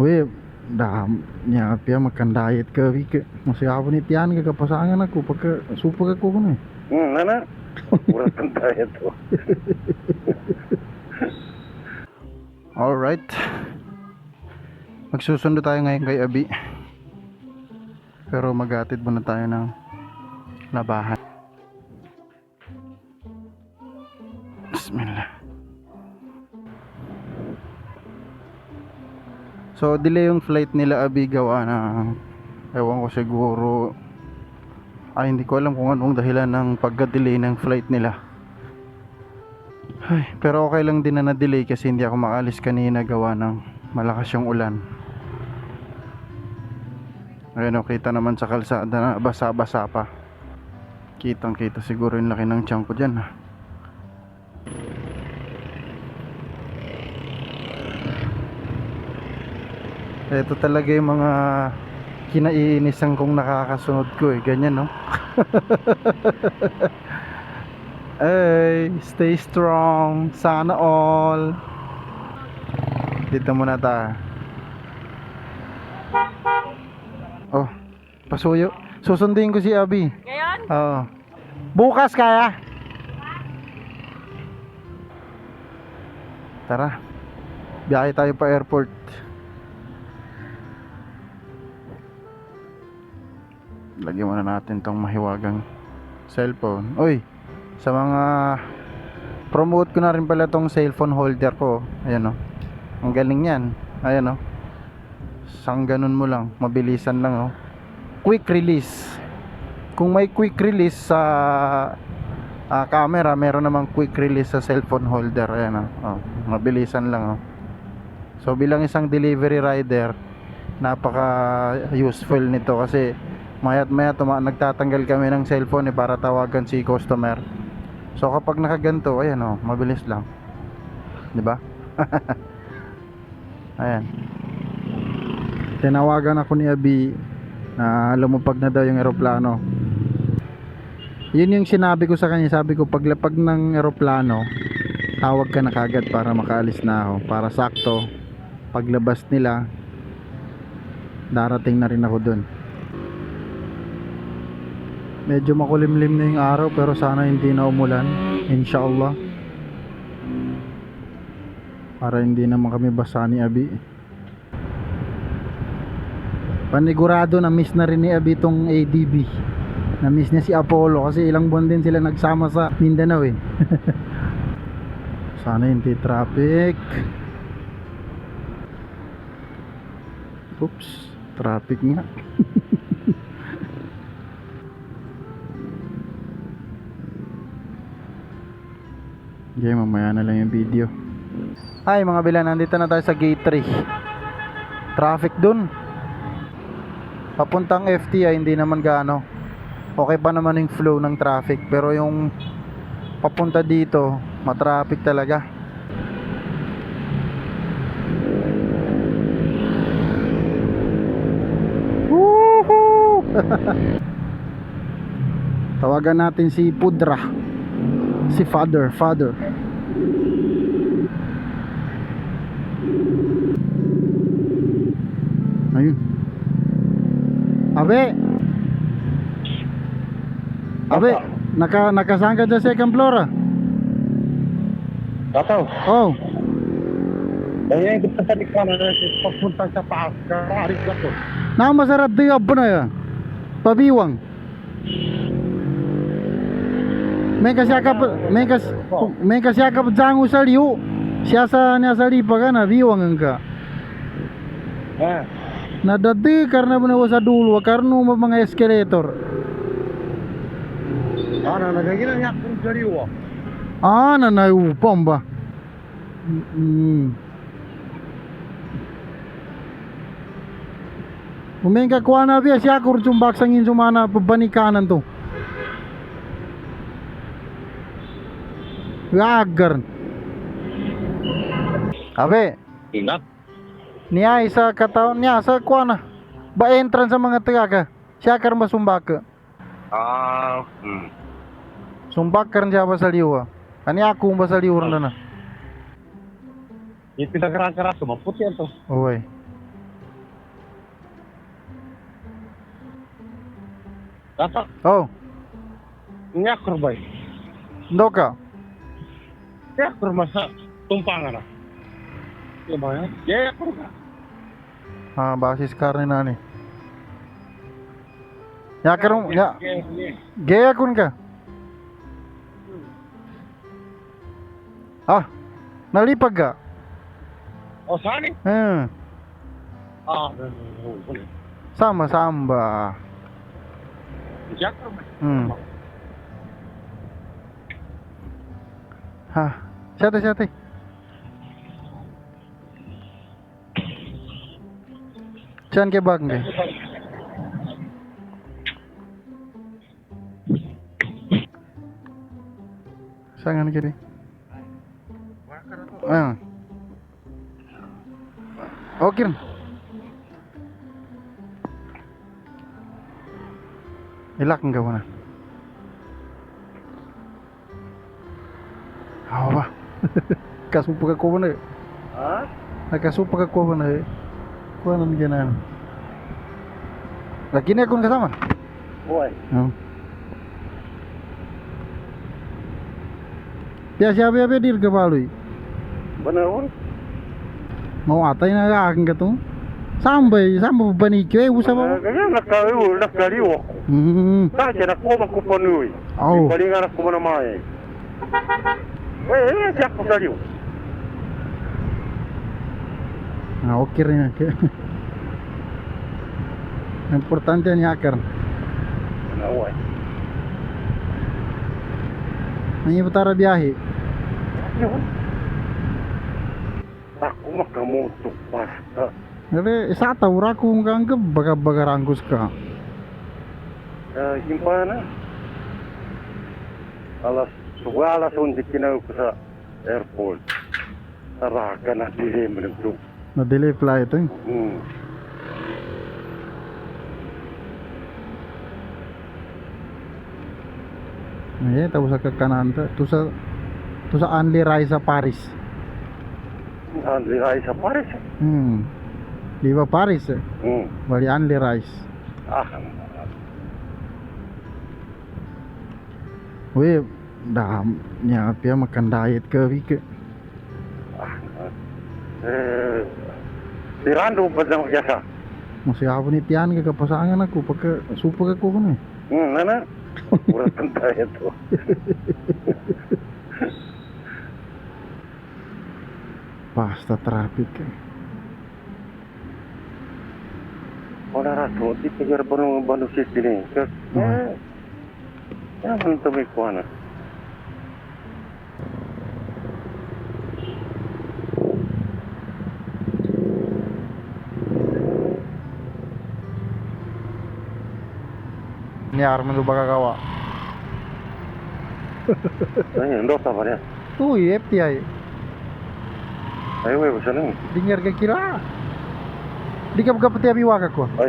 Weh, dah nya pia makan diet ke wike. Masih apa nih tian ke pasangan aku pakai supa aku kan. Hmm, mana? Kurang kentang itu. Alright. Magsusundo tayo ngayon kay Abi. Pero maghatid muna tayo ng labahan. So, delay yung flight nila Abi gawa na ewan ko siguro ay hindi ko alam kung anong dahilan ng pagka-delay ng flight nila. Ay, pero okay lang din na na-delay kasi hindi ako makalis kanina gawa ng malakas yung ulan. Ayun o, kita naman sa kalsada na basa-basa pa. Kitang kita siguro yung laki ng tiyan ko dyan. ah. Ito talaga yung mga kinaiinisan kong nakakasunod ko eh. Ganyan no? Ay, stay strong. Sana all. Dito muna ta. Oh, pasuyo. Susundin ko si Abi. Ngayon? Oo. Bukas kaya? Tara. Biyahe tayo pa airport. Lagyan muna natin tong mahiwagang cellphone. Uy, sa mga promote ko na rin pala tong cellphone holder ko. Ayan o. Ang galing yan. Ayan o. Sang ganun mo lang. Mabilisan lang o. Quick release. Kung may quick release sa ah, camera, meron namang quick release sa cellphone holder. Ayan o. Oh, mabilisan lang o. So bilang isang delivery rider, napaka useful nito kasi mayat maya tuma nagtatanggal kami ng cellphone eh, para tawagan si customer. So kapag nakaganto, ayan oh, mabilis lang. 'Di ba? ayan. Tinawagan ako ni Abi na lumupag na daw yung eroplano. Yun yung sinabi ko sa kanya, sabi ko paglapag ng eroplano, tawag ka na kagad para makaalis na ako, para sakto paglabas nila darating na rin ako dun medyo makulimlim na yung araw pero sana hindi na umulan inshallah. Para hindi naman kami basa ni Abi. Panigurado na miss na rin ni Abi tong ADB na miss niya si Apollo kasi ilang buwan din sila nagsama sa Mindanao eh. Sana hindi traffic. Oops traffic nga Okay, mamaya na lang yung video. Ay, mga bilan, nandito na tayo sa gate 3. Traffic dun. Papuntang FTI, hindi naman gaano. Okay pa naman yung flow ng traffic. Pero yung papunta dito, matraffic talaga. Woohoo! Tawagan natin si Pudra si father father ayun. Abe. Abe naka nakasaan ka sa second floor ah. Tato, oh. Kaya yung kita sa likana na pagpunta sa kararik ka to. na masarap di abo na ya pabiwang Meka siapa? meka meka siakap jangu saliu. Siasa ni asali pagana biwang engka. Eh. Na dati karena bener wasa dulu, karena mau mga eskelator. Ah, na nagagina niya kung saliwa. Ah, na na upam. Hmm. Mm. Umengka kuana biya siakur cumbak sangin sumana pabanikanan tuh. Lagern. Abe. Ingat. Nia isa kataon niya sa kuana. Ba entrance sa mga tiyaga. Siya kar masumbaka. Ah. Uh, hmm. Sumbak kar siya ba sa liwa. Ani ako ba sa liwa na na. Ito kara-kara sumapot yan to. Uy. Tata. Oh. Nyakor bay. Ndoka. Ya bermasa tumpangan lah. Lumayan. Ya ekor kan. Ah, basis karena nih. Ya kerum ya. Gaya kun ka. Ah. nali paga? Oh, sani? Hmm. Ah, sama samba. Ya kerum. Hmm. Hah, santai santai. Jangan ke bang deh. Sangan kiri. Ah. Oh, eh. Oke. Okay. Ilak enggak mana? Kasu pakai kau mana? Ah? Kasu pakai kau mana? Kau mana nih kenal? Lagi nih aku nggak sama. Woi. Hmm. Ya siapa siapa dia kepalui? Benar pun. Mau apa ini aku akan ketemu? Sampai sampai beban iki wae usah apa. Kaya nak kawe ulah jadi wo. Hmm. Tak kupon duit. Oh. Paling arah ku mana. Eh, jak powalił. Ah, okir niya. Importante ni akar. Ini eh. putar biahi. tara biyahe. Ako makamutok basta. Nere, isa ka ya, taura kung kaanggap baga-bagarangkos ka. Uh. Eh. Alas suga alas undi kinaw ko sa airport. Saraka na dili mo nagdug. Na-delay flight eh. Hmm. Ay, tapos sa kakananta. Tu sa, tu sa Anli Rai sa Paris. Andri ay sa Paris. Hmm. Di ba Paris eh? Hmm. Bali Anli Rice. Ah. Weh, damnya dia makan diet ke wike eh dirandu pada biasa. Masih apa nih tian ke pasangan aku? Pakai super aku kan hmm nana urat kentai itu. Pasta terapi ke. Ora ratu, di penjara penuh manusia sini. Hmm. Ya, ya, hantar mikuana. Ni Arman tu baka kawa. Ay, ando sa ba niya? Uy, FTI. Ay, wey, basta nang. Dengar ke kira. Di ka kapati abi waka ko. Ay,